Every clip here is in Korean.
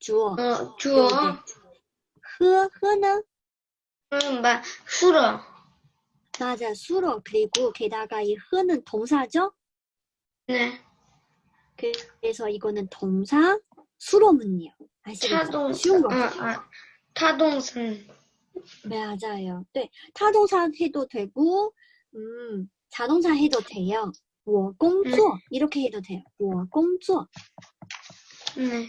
主。 어, 주어. 喝喝呢？ 음, 마, 수로. 맞아, 수로. 그리고 게다가 이 흐는 동사죠? 네, 그래서 이거는 동사 수로문이요. 아시겠죠? 타동, 쉬운 거. 아, 아, 타동선. 맞아요. 네, 타동사 해도 되고, 음, 자동차 해도 돼요. 我工作 이렇게 해도 돼요. 我工作 네,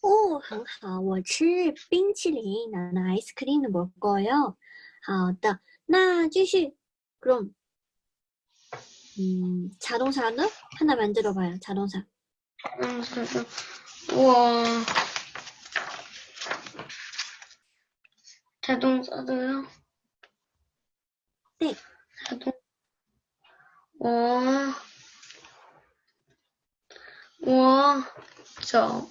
哦，很好，我吃冰淇淋，나는 아이스크림을 먹어요。好的，那继续，그럼 음, 자동차는 하나 만들어 봐요. 자동차. 嗯，是的，我자동차도요？ 네. 자동，我我走，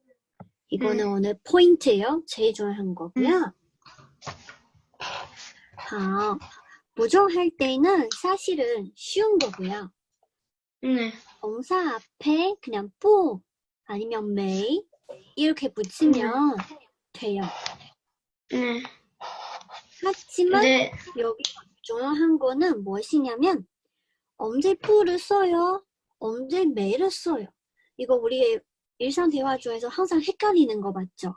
이거는 음. 오늘 포인트예요. 제일 중요한 거고요. 好 부정할 때는 사실은 쉬운 거고요. 네, 동사 앞에 그냥 뿌 아니면 메이 이렇게 붙이면 돼요. 네, 하지만 네, 여기 중요한 거는 무엇이냐면 언제 뿌를 써요? 언제 매를 써요? 이거 우리 일상 대화 중에서 항상 헷갈리는 거 맞죠?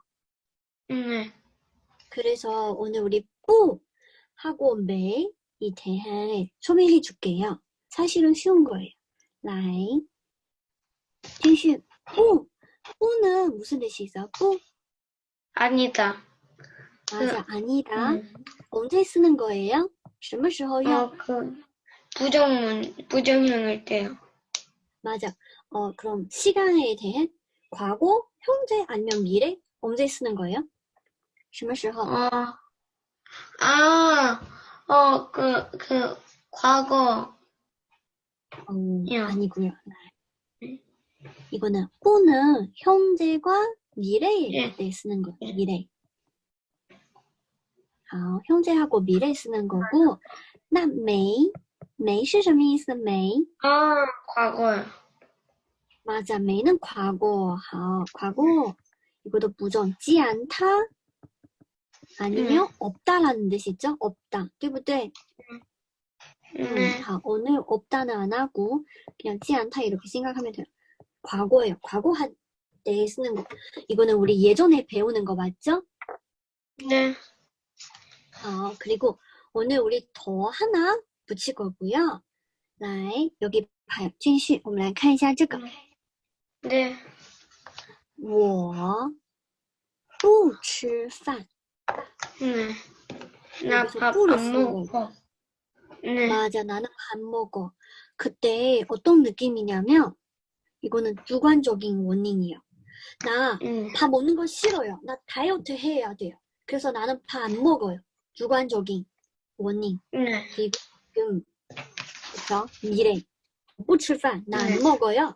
네, 그래서 오늘 우리 뿌 하고 매에 대해 소개해 줄게요. 사실은 쉬운 거예요. 라이. 继续 뿌. 뿌는 무슨 뜻이 있어요? 뿌. 아니다. 맞아, 아니다. 음. 언제 쓰는 거예요? 什么时候用? 어, 그 부정문 부정형일 때요. 맞아. 어, 그럼 시간에 대해 과거, 현재 아니면 미래 언제 쓰는 거예요? 什么时候? 어, 아, 어, 그, 그, 과거, 어, 야. 아니고요. 네. 이거는 뿌는 현재과 미래일 예. 때 쓰는 거예요. 미래. 아, 현재하고 미래 쓰는 거고. 那没没是什么意思？没 아, 과거요. 맞아. 매는 과거. 好, 과거. 이것도 부정지 않다. 아니면 없다라는 뜻이죠. 없다. 对不对? 음, 네. 好, 오늘 없다는 안 하고 그냥 既然타 이렇게 생각하면 돼요. 과거예요. 과거 할 때 쓰는 거. 이거는 우리 예전에 배우는 거 맞죠? 네. 아, 그리고 오늘 우리 더 하나 붙일 거고요. 来, 여기 봐요. 继续,我们来看一下这个. 네. 我不吃饭. 네. 나 여기서 밥 뿌를 안 쓰는 먹어. 네. 맞아, 나는 밥 먹어. 그때 어떤 느낌이냐면, 이거는 주관적인 원인이에요. 나 응. 밥 먹는 거 싫어요. 나 다이어트 해야 돼요. 그래서 나는 밥 안 먹어요. 주관적인 원인. 네. 그리고 지금, 그쵸? 미래. 不吃饭. 나 안 네. 먹어요.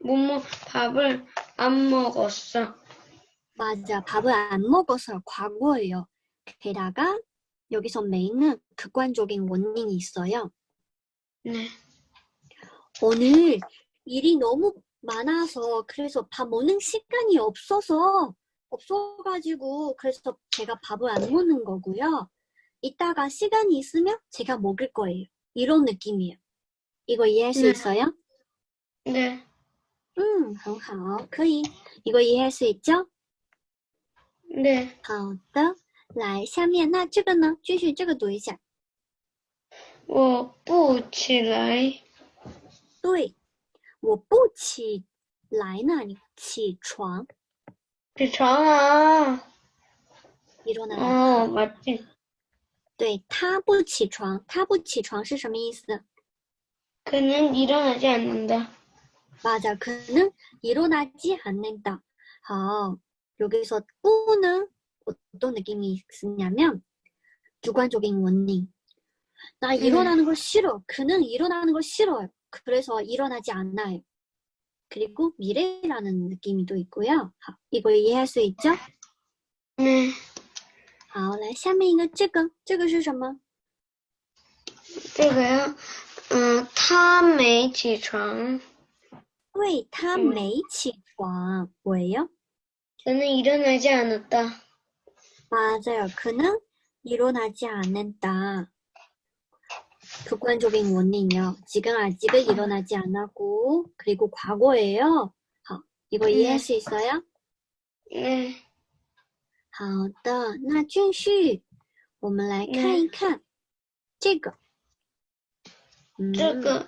뭐뭐, 밥을 안 먹었어. 맞아, 밥을 안 먹어서 과거예요. 게다가 여기서 메인은 객관적인 원인이 있어요. 네. 오늘 일이 너무 많아서 그래서 밥 먹는 시간이 없어서 없어가지고 그래서 제가 밥을 안 먹는 거고요. 이따가 시간이 있으면 제가 먹을 거예요. 이런 느낌이에요. 이거 이해할 수 네. 있어요? 네. 嗯，很好，可以。一个爷爷睡觉，对，好的。来，下面那这个呢，继续这个读一下。我不起来。对，我不起来呢，起床，起床啊！一中的啊，我，对他不起床，他不起床是什么意思？可能一中的这样的。 맞아, 그는 일어나지 않는다. 好, 여기서 뿌는 어떤 느낌이 있냐면 주관적인 원인. 나 일어나는 거 싫어. 그는 일어나는 거 싫어요. 그래서 일어나지 않아요. 그리고 미래라는 느낌이 또 있고요. 好, 이거 이해할 수 있죠? 네. 好，来下面一个这个，这个是什么？这个呀，嗯，他没起床。 对他嗯没起床， 왜요? 저는 일어나지 않았다. 맞아요. 그는 일어나지 않는다. 객관적인 원인이요. 지금 아직은 일어나지 않았고, 그리고 과거예요. 好, 이거 이해할 네. 수 있어요? 네. 好的，那继续，我们来看一看这个。嗯，这个，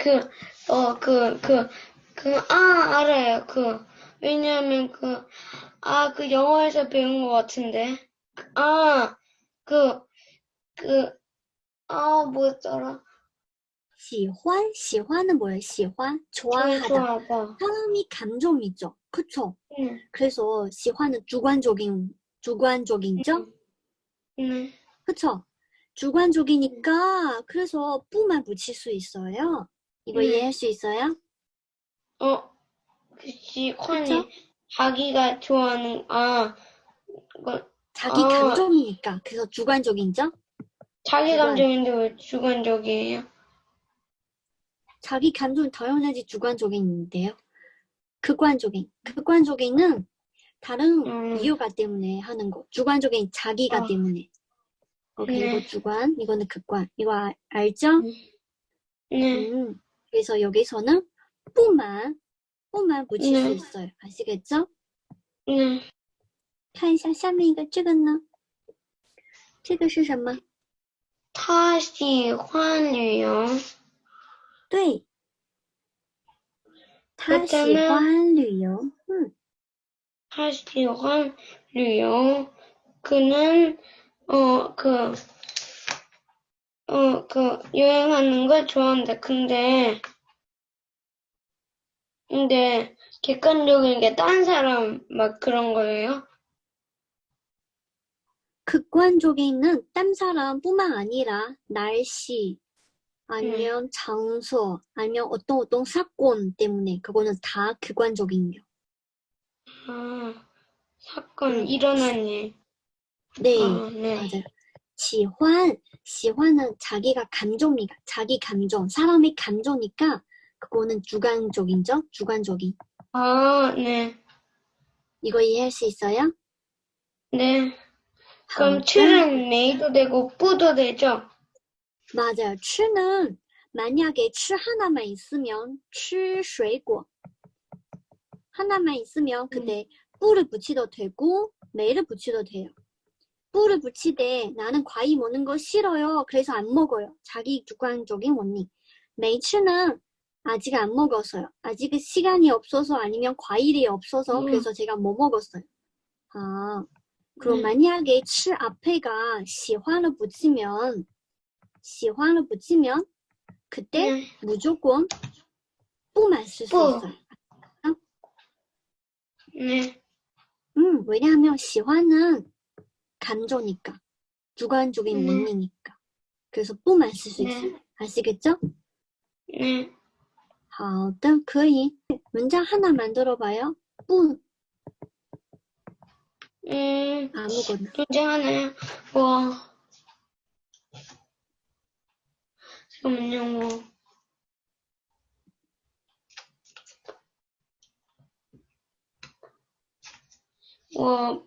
그, 어, 그, 그, 그, 아, 알아요. 그, 왜냐면 그, 아, 그 영화에서 배운 것 같은데. 아, 그, 그, 아, 뭐였더라. 喜欢,喜欢은 뭐예요? 喜欢, 좋아하다. 좋아하다. 사람이 감정이죠. 그쵸? 응. 그래서 喜欢은 주관적인, 주관적이죠? 네. 그쵸? 주관적이니까 그래서 뿌만 붙일 수 있어요. 이거 네. 이해할 수 있어요? 어, 그 시환이 그쵸? 자기가 좋아하는, 아, 그, 자기 아. 감정이니까. 그래서 주관적이죠? 자기. 감정인데 왜 주관적이에요? 자기 감정 당연하지 주관적인데요. 객관적인. 객관적인은 다른 음. 이유가 때문에 하는 거. 주관적인 자기가 어. 때문에. 어, 그리고 네. 주관, 이거는 객관. 이거 아- 알죠? 네. 음, 그래서 여기서는 뿌만, 뿌만 붙일 네. 수 있어요. 아시겠죠? 네. 看一下下面一个这个呢？这个是什么？ 他喜欢旅游。对，他喜 그다음에 欢旅游。嗯，他喜欢旅游。 그는 어, 그, 어, 그 여행하는 걸 좋아한다. 근데 근데 객관적인 게 딴 사람 막 그런 거예요? 극관적인 딴 사람뿐만 아니라 날씨 아니면 장소 아니면 어떤 어떤 사건 때문에 그거는 다 객관적인요. 아, 사건 음. 일어난 일. 네, 아, 네. 맞아요. 지환, 지환은 자기가 감정이니까, 자기 감정, 사람의 감정이니까 그거는 주관적인죠? 주관적인. 아, 네. 이거 이해할 수 있어요? 네. 그럼 추는 메이도 되고 뿌도 되죠? 맞아요. 추는 만약에 추 하나만 있으면 추水果 하나만 있으면 근데 음. 뿌를 붙이도 되고 메를 붙이도 돼요. 뿌를 붙이되 나는 과일 먹는 거 싫어요. 그래서 안 먹어요. 자기 주관적인 원리. 메이츠는 아직 안 먹었어요. 아직 시간이 없어서 아니면 과일이 없어서 음. 그래서 제가 못 먹었어요. 아, 그럼 네. 만약에 吃 앞에가 喜欢을 붙이면 喜欢을 붙이면 그때 네. 무조건 뿌만 쓸 수 뿌. 있어요. 네. 음, 왜냐하면 喜欢은 감정이니까 주관적인 음. 원리니까 그래서 뿌만 쓸 수 네. 있어요. 아시겠죠? 네. 好的,可以. 문장 하나 만들어 봐요. 뿌 음, 아무거나. 문제 하나요? 뭐, 잠깐만요, 뭐. 我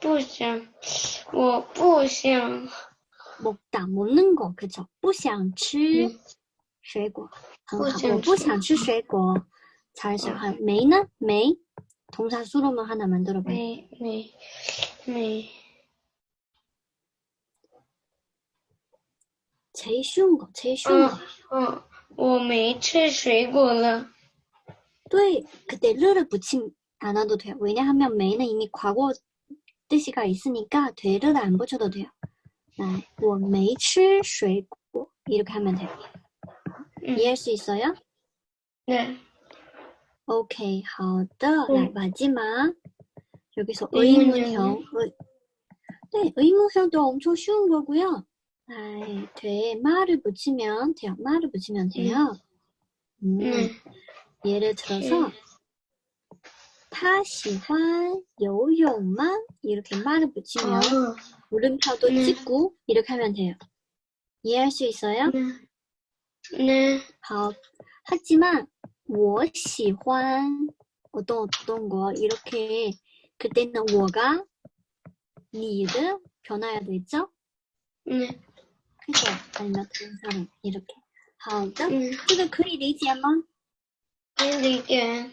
不想，我不想， 먹다, 먹는 거, 그쵸? 不想吃 음, 水果.很好.不想我不想吃水果. 잘했어요. 메이는? 메이? 동사 수로만 하나 만들어 봐요. 没没没， 제일 쉬운 거, 제일 쉬운 거. 嗯嗯，我没吃水果了， 또 그때 르를 붙임 않아도 돼요. 왜냐하면 메이는 이미 과거 뜻이가 있으니까 되를 안 붙여도 돼요. 네, 我没吃水果 이렇게 하면 돼요. 음, 이해할 수 있어요? 네, 오케이, 好的. 음. 네, 마지막 여기서 의문형이요? 의문형. 의- 네, 의문형도 엄청 쉬운 거고요. 네, 돼 말을 붙이면 돼요. 말을 붙이면 돼요. 음, 네, 예를 들어서 他喜欢游泳吗? 이렇게 말을 붙이면 아, 물음표도 네. 찍고 이렇게 하면 돼요. 이해할 수 있어요? 네, 네, 好. 하지만 我喜欢 어떤 어떤 거 이렇게 그때는 我가 니를 변화해야 되죠? 네, 그죠? 아니면 다른 사람 이렇게. 好的， 네, 这个可以理解吗？可以理解，